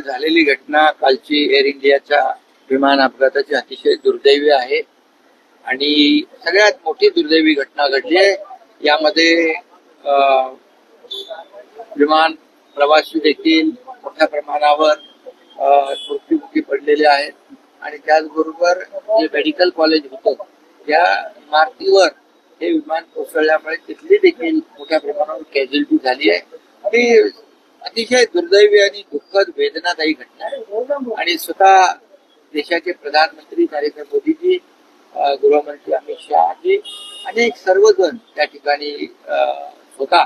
मध्ये झालेली घटना कालची एअर इंडियाच्या विमान अपघाताची अतिशय दुर्दैवी आहे. आणि सगळ्यात मोठी दुर्दैवी घटना घडली आहे. यामध्ये विमान प्रवासी देखील मोठ्या प्रमाणावर मृत्युमुखी पडलेले आहेत. आणि त्याचबरोबर जे मेडिकल कॉलेज होतं त्या इमारतीवर हे विमान कोसळल्यामुळे तिथली देखील मोठ्या प्रमाणावर कॅज्युअलिटी झाली आहे. आणि अतिशय दुर्दैवी आणि दुःखद वेदनादायी घटना आहे. आणि स्वतः देशाचे प्रधानमंत्री नरेंद्र मोदीजी गृहमंत्री अमित शहाजी अनेक सर्वजण त्या ठिकाणी स्वतः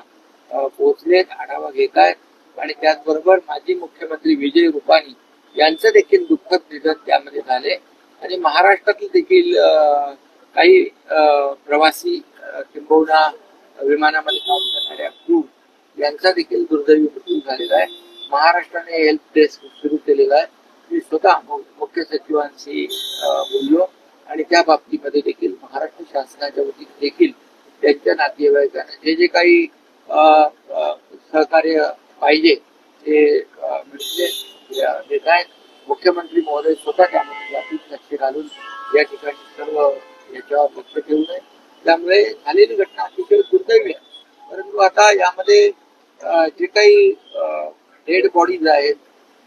पोहोचलेत आढावा घेत आहेत. आणि त्याचबरोबर माजी मुख्यमंत्री विजय रुपाणी यांचं देखील दुःखद निधन त्यामध्ये झाले. आणि महाराष्ट्रातील देखील अं, काही अं, प्रवासी किंबहुना विमानामध्ये काम यांचा देखील दुर्दैवी मृत्यू झालेला आहे. महाराष्ट्राने हेल्प डेस्क सुरू केलेला आहे. मी स्वतः मुख्य सचिवांशी बोललो आणि त्या बाबतीमध्ये देखील महाराष्ट्र शासनाच्या वतीने देखील त्यांच्या नातेवाईकांना जे जे काही सहकार्य पाहिजे ते मिळते देत आहेत मुख्यमंत्री महोदय स्वतः त्यामध्ये जातीत लक्ष घालून या ठिकाणी सर्व याच्यावर लक्ष ठेवून आहे त्यामुळे झालेली घटना अतिशय दुर्दैवी आहे. परंतु आता यामध्ये जे काही डेड बॉडीज आहेत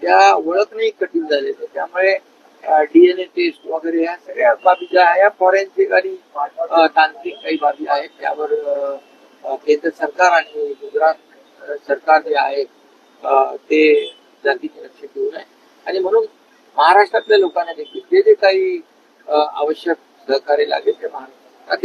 त्या ओळखणे कठीण झाले त्यामुळे डीएनए टेस्ट वगैरे ह्या सगळ्या बाबी ज्या आहे या फॉरेन्सिक आणि तांत्रिक काही बाबी आहेत त्यावर केंद्र सरकार आणि गुजरात सरकार जे आहे ते जातीचे लक्ष ठेवून आहे आणि म्हणून महाराष्ट्रातल्या लोकांना देखील जे जे काही आवश्यक सहकार्य लागेल ते महाराष्ट्रात.